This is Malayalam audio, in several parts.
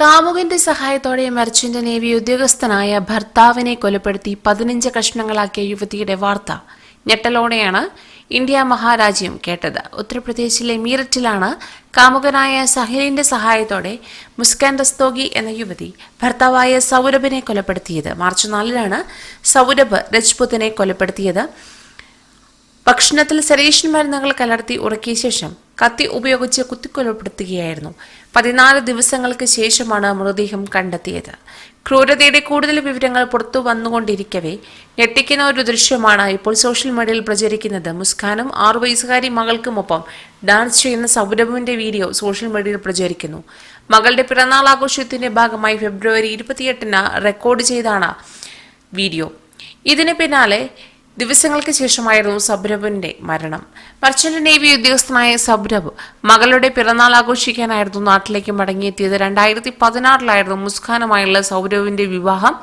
കാമുകന്റെ സഹായത്തോടെ മെർച്ചന്റ് നേവി ഉദ്യോഗസ്ഥനായ ഭർത്താവിനെ കൊലപ്പെടുത്തി പതിനഞ്ച് കഷ്ണങ്ങളാക്കിയ യുവതിയുടെ വാർത്ത ഞെട്ടലോടെയാണ് ഇന്ത്യ മഹാരാജ്യം കേട്ടത്. ഉത്തർപ്രദേശിലെ മീററ്റിലാണ് കാമുകനായ സഹിലിന്റെ സഹായത്തോടെ മുസ്കാൻ റസ്തോഗി എന്ന യുവതി ഭർത്താവായ സൗരഭിനെ കൊലപ്പെടുത്തിയത്. മാർച്ച് നാലിലാണ് സൗരഭ് രജ്പുത്തിനെ കൊലപ്പെടുത്തിയത്. ഭക്ഷണത്തിൽ സരേഷൻ മരുന്നുകൾ കലർത്തി ഉറക്കിയ ശേഷം കത്തി ഉപയോഗിച്ച് കുത്തിക്കൊലപ്പെടുത്തുകയായിരുന്നു. പതിനാല് ദിവസങ്ങൾക്ക് ശേഷമാണ് മൃതദേഹം കണ്ടെത്തിയത്. ക്രൂരതയുടെ കൂടുതൽ വിവരങ്ങൾ പുറത്തു വന്നുകൊണ്ടിരിക്കവേ ഞെട്ടിക്കുന്ന ഒരു ദൃശ്യമാണ് ഇപ്പോൾ സോഷ്യൽ മീഡിയയിൽ പ്രചരിക്കുന്നത്. മുസ്കാനും ആറു വയസ്സുകാരി മകൾക്കുമൊപ്പം ഡാൻസ് ചെയ്യുന്ന സൗരഭുവിന്റെ വീഡിയോ സോഷ്യൽ മീഡിയയിൽ പ്രചരിക്കുന്നു. മകളുടെ പിറന്നാൾ ആഘോഷത്തിന്റെ ഭാഗമായി ഫെബ്രുവരി ഇരുപത്തിയെട്ടിന് റെക്കോർഡ് ചെയ്താണ് വീഡിയോ. ഇതിന് പിന്നാലെ ദിവസങ്ങൾക്ക് ശേഷമായിരുന്നു സബ്രബിന്റെ മരണം. മർച്ചന്റ് നേവി ഉദ്യോഗസ്ഥനായ സബ്രബ് മകളുടെ പിറന്നാൾ ആഘോഷിക്കാനായിരുന്നു നാട്ടിലേക്ക് മടങ്ങിയെത്തിയത്. രണ്ടായിരത്തി പതിനാറിലായിരുന്നു മുസ്ഖാനുമായുള്ള സൗരവിന്റെ വിവാഹം.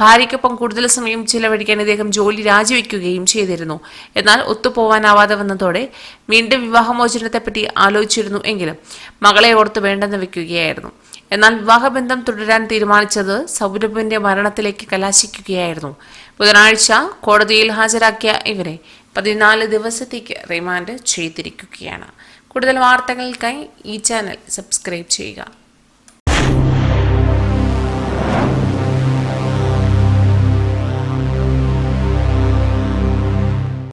ഭാര്യയ്ക്കൊപ്പം കൂടുതൽ സമയം ചിലവഴിക്കാൻ ഇദ്ദേഹം ജോലി രാജിവെക്കുകയും ചെയ്തിരുന്നു. എന്നാൽ ഒത്തുപോവാനാവാതെ വന്നതോടെ വീണ്ടും വിവാഹമോചനത്തെപ്പറ്റി ആലോചിച്ചിരുന്നു എങ്കിലും മകളെ ഓർത്ത് വേണ്ടെന്ന് വെക്കുകയായിരുന്നു. എന്നാൽ വിവാഹബന്ധം തുടരാൻ തീരുമാനിച്ചത് സൗരഭിന്റെ മരണത്തിലേക്ക് കലാശിക്കുകയായിരുന്നു. ബുധനാഴ്ച കോടതിയിൽ ഹാജരാക്കിയ ഇവരെ പതിനാല് ദിവസത്തേക്ക് റിമാൻഡ് ചെയ്തിരിക്കുകയാണ്. കൂടുതൽ വാർത്തകൾക്കായി ഈ ചാനൽ സബ്സ്ക്രൈബ് ചെയ്യുക.